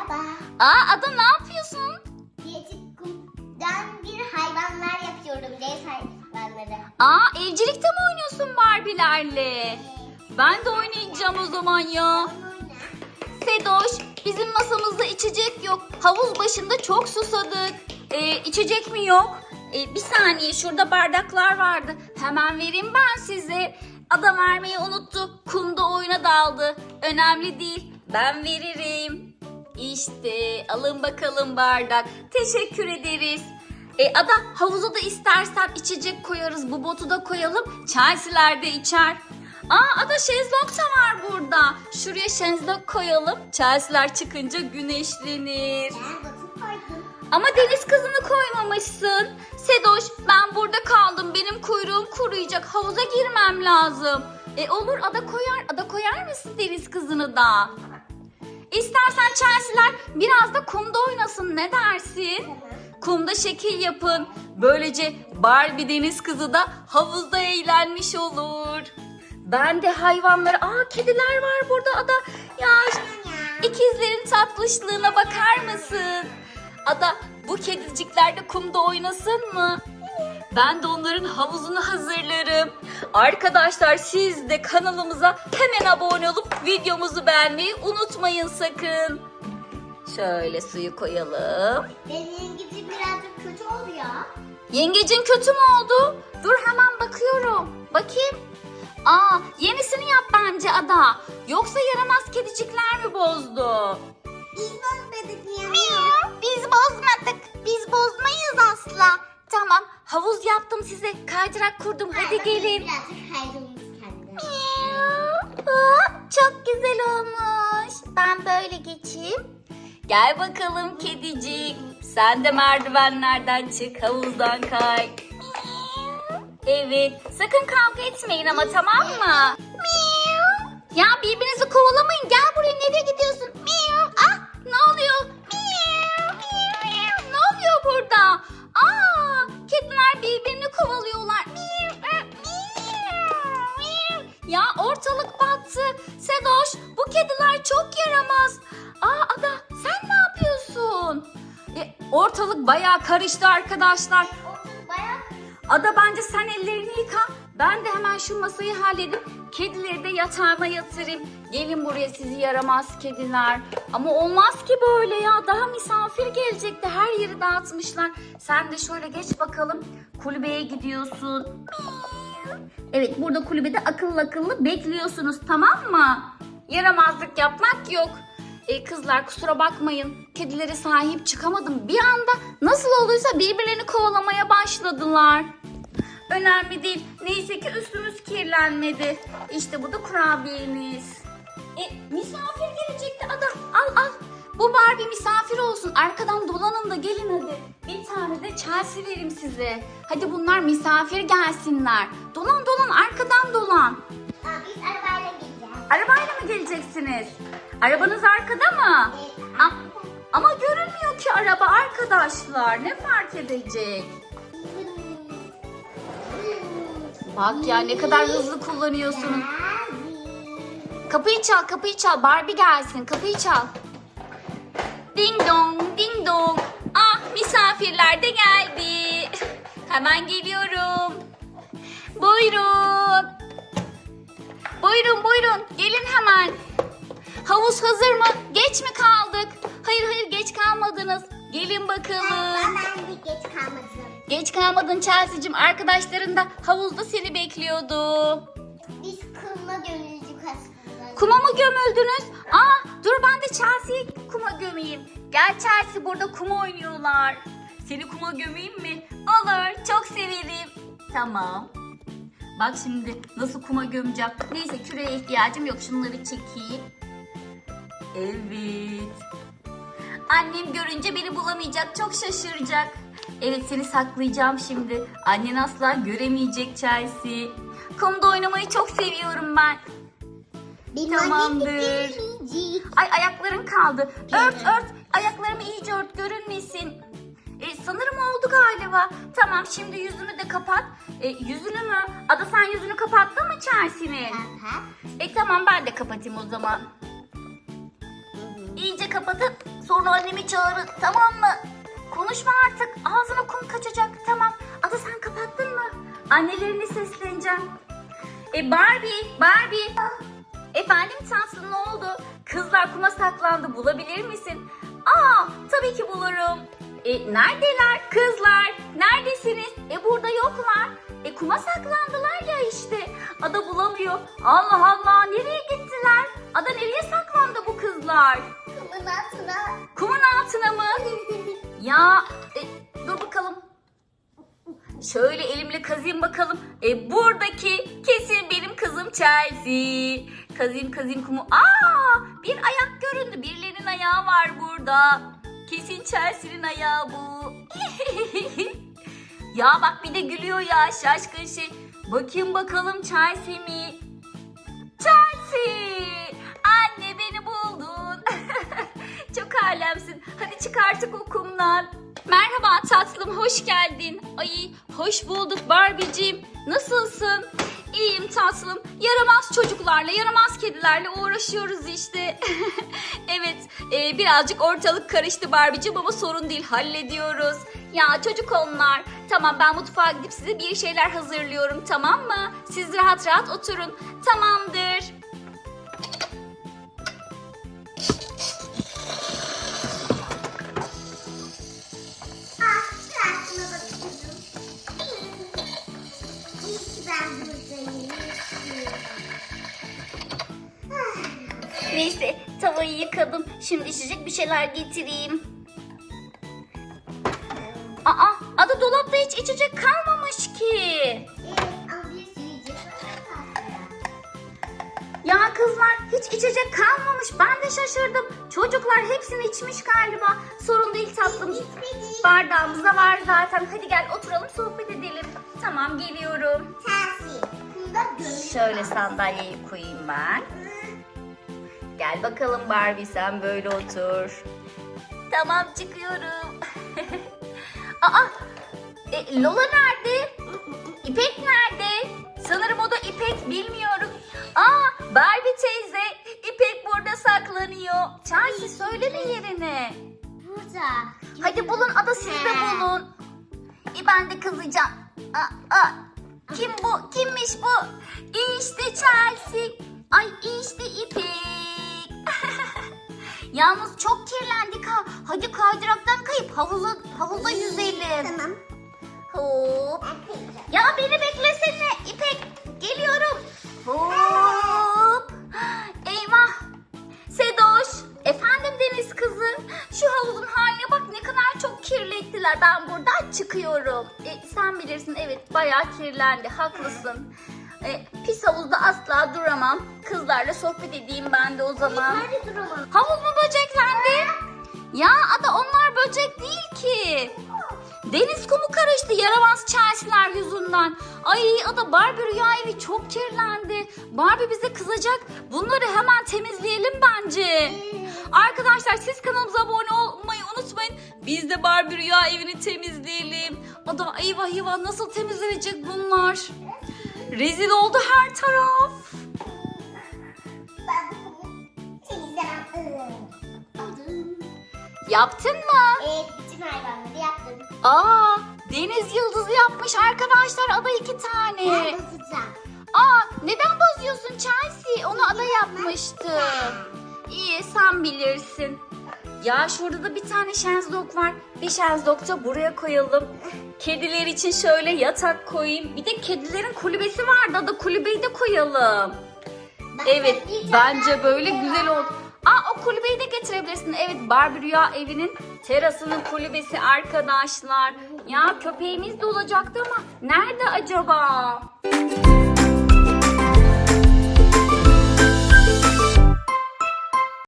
Merhaba. Aa Ada ne yapıyorsun? Diyeti kumdan bir hayvanlar yapıyorum. Dev hayvanları. Aa evcilikte mi oynuyorsun Barbie'lerle? Ben de oynayacağım o zaman ya. Sedoş bizim masamızda içecek yok. Havuz başında çok susadık. Ee, içecek mi yok? Ee, bir saniye şurada bardaklar vardı. Hemen vereyim ben size. Ada vermeyi unuttu. Kumda oyuna daldı. Önemli değil. Ben veririm. İşte alın bakalım bardak. Teşekkür ederiz. E, Ada havuza da istersen içecek koyarız. Bu botu da koyalım. Chelsea'ler de içer. Aa Ada şezlong da var burada. Şuraya şezlong koyalım. Chelsea'ler çıkınca güneşlenir. Ama deniz kızını koymamışsın. Sedoş ben burada kaldım. Benim kuyruğum kuruyacak. Havuza girmem lazım. E olur ada koyar. Ada koyar mısın deniz kızını da? İstersen Chelsea'ler biraz da kumda oynasın. Ne dersin? Tamam. Kumda şekil yapın. Böylece Barbie deniz kızı da havuzda eğlenmiş olur. Ben de hayvanları... Aa kediler var burada ada. Ya ikizlerin tatlışlığına bakar mısın? Ada bu kedicikler de kumda oynasın mı? Ben de onların havuzunu hazırlarım. Arkadaşlar siz de kanalımıza hemen abone olup videomuzu beğenmeyi unutmayın sakın. Şöyle suyu koyalım. Benim gibi birazcık kötü oldu ya. Yengecin kötü mü oldu? Dur hemen bakıyorum. Bakayım. Aa yenisini yap bence Ada. Yoksa yaramaz kedicikler mi bozdu? Biz Hadi gelin. Birazcık kaydımız kendi. Çok güzel olmuş. Ben böyle geçeyim. Gel bakalım kedicik. Sen de merdivenlerden çık havuzdan kay. Evet. Sakın kavga etmeyin ama tamam mı? Ya birbirinizi kovalamayın. Gel buraya nereye gidiyorsun? Ah ne oluyor? Ne oluyor burada? Aa kediler birbirini kovalıyorlar. Ortalık bayağı karıştı arkadaşlar. Bayağı Ada bence sen ellerini yıka. Ben de hemen şu masayı halledip kedileri de yatağıma yatırayım. Gelin buraya sizi yaramaz kediler. Ama olmaz ki böyle ya. Daha misafir gelecekti. Her yeri dağıtmışlar. Sen de şöyle geç bakalım. Kulübeye gidiyorsun. Evet burada kulübede akıllı akıllı bekliyorsunuz tamam mı? Yaramazlık yapmak yok. E, kızlar kusura bakmayın. Kedilere sahip çıkamadım. Bir anda nasıl olduysa birbirlerini kovalamaya başladılar. Önemli değil. Neyse ki üstümüz kirlenmedi. İşte bu da kurabiyeniz. E, misafir gelecekti ada. Al al. Bu Barbie misafir olsun. Arkadan dolanın da gelin hadi. Bir tane de Chelsea verim size. Hadi bunlar misafir gelsinler. Dolan dolan arkadan dolan. Aa, biz arabayla gideceğiz. Arabayla mı geleceksiniz? Arabanız arkada mı? Evet. A- ama görünmüyor ki araba arkadaşlar. Ne fark edecek? Bak ya ne kadar hızlı kullanıyorsun. Kapıyı çal, kapıyı çal. Barbie gelsin. Kapıyı çal. Ding dong, ding dong. Ah, misafirler de geldi. Hemen geliyorum. Buyurun. Buyurun, buyurun. Gelin hemen. Havuz hazır mı? Geç mi kaldık? Hayır, hayır geç kalmadınız. Gelin bakalım. Ben, ben de geç kalmadım. Geç kalmadın Chelsea'cim. Arkadaşların da havuzda seni bekliyordu. Biz kılma gönüllücük aslında. Kuma mı gömüldünüz? Aa dur ben de Chelsea'yi kuma gömeyim. Gel Chelsea burada kuma oynuyorlar. Seni kuma gömeyim mi? Olur çok severim. Tamam. Bak şimdi nasıl kuma gömeceğim. Neyse küreye ihtiyacım yok. Şunları çekeyim. Evet. Annem görünce beni bulamayacak. Çok şaşıracak. Evet seni saklayacağım şimdi. Annen asla göremeyecek Chelsea. Kumda oynamayı çok seviyorum ben. Benim Tamamdır. Ay ayaklarım kaldı. Ört ört. Ayaklarımı iyice ört görünmesin. E, sanırım oldu galiba. Tamam şimdi yüzünü de kapat. E, yüzünü mü? Ada sen yüzünü kapattın mı Chelsea'nin? E tamam ben de kapatayım o zaman. İyice kapatıp Sonra annemi çağırın tamam mı? Konuşma artık ağzına kum kaçacak tamam. Ada sen kapattın mı? Annelerine sesleneceğim. E Barbie, Barbie. Efendim Tansın ne oldu? Kızlar kuma saklandı bulabilir misin? Aa tabii ki bulurum. E neredeler kızlar? Neredesiniz? E burada yoklar. E kuma saklandılar ya işte. Ada bulamıyor. Allah Allah Ya e, dur bakalım. Şöyle elimle kazıyım bakalım. E buradaki kesin benim kızım Chelsea. Kazıyım kazıyım kumu. Aa bir ayak göründü. Birilerinin ayağı var burada. Kesin Chelsea'nin ayağı bu. ya bak bir de gülüyor ya şaşkın şey. Bakayım bakalım Chelsea mi? Chelsea! Anne beni buldun. Çok alemsin. Hadi çık artık o kumdan. Merhaba tatlım, hoş geldin. Ay, hoş bulduk Barbie'cim. Nasılsın? İyiyim tatlım. Yaramaz çocuklarla, yaramaz kedilerle uğraşıyoruz işte. evet, e, birazcık ortalık karıştı Barbie'cim ama sorun değil, hallediyoruz. Ya çocuk onlar. Tamam ben mutfağa gidip size bir şeyler hazırlıyorum tamam mı? Siz rahat rahat oturun. Tamamdır. Yıkadım. Şimdi içecek bir şeyler getireyim. Aa, ada dolapta hiç içecek kalmamış ki. Ya kızlar hiç içecek kalmamış. Ben de şaşırdım. Çocuklar hepsini içmiş galiba. Sorun değil tatlım. İçmedi. Bardağımızda var zaten. Hadi gel oturalım sohbet edelim. Tamam geliyorum. Şöyle sandalyeyi koyayım ben. Gel bakalım Barbie sen böyle otur. Tamam çıkıyorum. Aa, e, Lola nerede? İpek nerede? Sanırım o da İpek bilmiyorum. Aa Barbie teyze İpek burada saklanıyor. Chelsea söyleme yerini. Burada. Hadi bulun ada siz de bulun. E, ben de kızacağım. Aa, aa. Kim bu? Kimmiş bu? İşte Chelsea. Ay işte İpek. Yalnız çok kirlendik ha. Hadi kaydıraktan kayıp havuza, havuza yüzelim. Tamam. Hop. Ya beni beklesene İpek. Geliyorum. Hop. Eyvah. Sedoş. Efendim Deniz kızı. Şu havuzun haline bak ne kadar çok kirlettiler. Ben buradan çıkıyorum. E, sen bilirsin evet bayağı kirlendi. Haklısın. E, pis havuzda asla duramam. Kızlarla sohbet edeyim ben de o zaman. Nerede duramam? Havuz mu böceklendi? Ya ada onlar böcek değil ki. Deniz kumu karıştı yaramaz Chelsea'ler yüzünden. Ay ada Barbie rüya evi çok kirlendi. Barbie bize kızacak. Bunları hemen temizleyelim bence. Arkadaşlar siz kanalımıza abone olmayı unutmayın. Biz de Barbie rüya evini temizleyelim. Ada eyvah eyvah nasıl temizlenecek bunlar? Rezil oldu her taraf. Yaptın mı? Evet bütün hayvanları yaptım. Aa, deniz yıldızı yapmış arkadaşlar. Ada iki tane. Ben bozacağım. Aa, neden bozuyorsun Chelsea? Onu ada yapmıştı. İyi, sen bilirsin. Ya şurada da bir tane şenzlok var. Bir şenzlok da buraya koyalım. Kediler için şöyle yatak koyayım. Bir de kedilerin kulübesi vardı. Ada kulübeyi de koyalım. Evet, bence böyle güzel oldu. Aa, o kulübeyi de getirebilirsin. Evet, Barbie Rüya evinin terasının kulübesi arkadaşlar. Ya köpeğimiz de olacaktı ama nerede acaba?